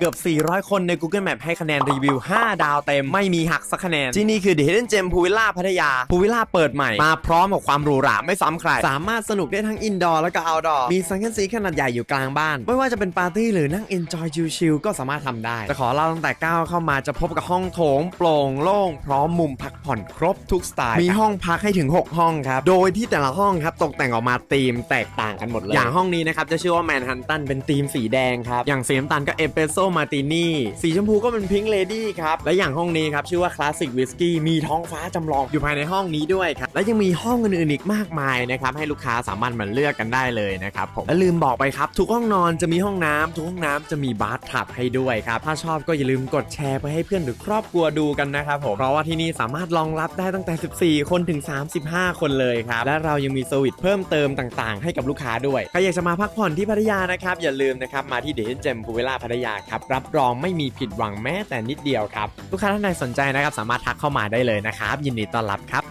เกือบ 400 คนใน Google Map ให้คะแนนรีวิว 5 ดาวเต็ม ไม่มีหักสักคะแนน ที่นี่คือ The Hidden Gem พูวิลล่าพัทยาพูวิลล่าเปิดใหม่ มาพร้อมกับความหรูหราไม่ซ้ำใคร สามารถสนุกได้ทั้งอินดอร์และก็เอาดอร์มีสังเกตสีขนาดใหญ่อยู่กลางบ้าน ไม่ว่าจะเป็นปาร์ตี้หรือนั่ง enjoy ชิลๆก็สามารถทำได้ จะขอเล่าตั้งแต่ก้าวเข้ามาจะพบกับห้องโถง โปร่งโล่งพร้อมมุมพักผ่อนครบทุกสไตล์มีห้องพักให้ถึง 6 ห้องครับโดยที่แต่ละห้องครับตกแต่งออกมาธีมแตกต่างกันหมดเลยอย่างห้องนี้นะครับจะชื่อว่าแมนฮันตันเป็นธีมสีแดงครับอย่างสีน้ำตาลก็เอสเปรสโซมาตินี่สีชมพูก็เป็นพิงค์เลดี้ครับ และอย่างห้องนี้ครับ ชื่อว่าคลาสสิกวิสกี้มีท้องฟ้าจำลองอยู่ภายในห้องนี้ด้วยครับ และยังมีห้องอื่นๆอีกมากมายนะครับ ให้ลูกค้าสามารถมาเลือกกันได้เลยนะครับผมและลืมบอกไปครับ ทุกห้องนอนจะมีห้องน้ำทุกห้องน้ำจะมีบาร์ทับให้ด้วยครับ ถ้าชอบก็อย่าลืมกดแชร์ไปให้เพื่อนหรือครอบครัวดูกันนะครับผมเพราะว่าที่นี่สามารถรองรับได้ตั้งแต่ 14 คนถึง 35 คนเลยครับและเรายังมีเซอร์วิสเพิ่มเติมต่าง ๆ ให้กับลูกค้าด้วยใครอยากจะมาพักผ่อนที่พัทยานะครับอย่าลืมนะครับมาที่เดนเจมพูเวล่าพัทยาครับรับรองไม่มีผิดหวังแม้แต่นิดเดียวครับลูกค้าท่านใดสนใจนะครับสามารถทักเข้ามาได้เลยนะครับยินดีต้อนรับครับ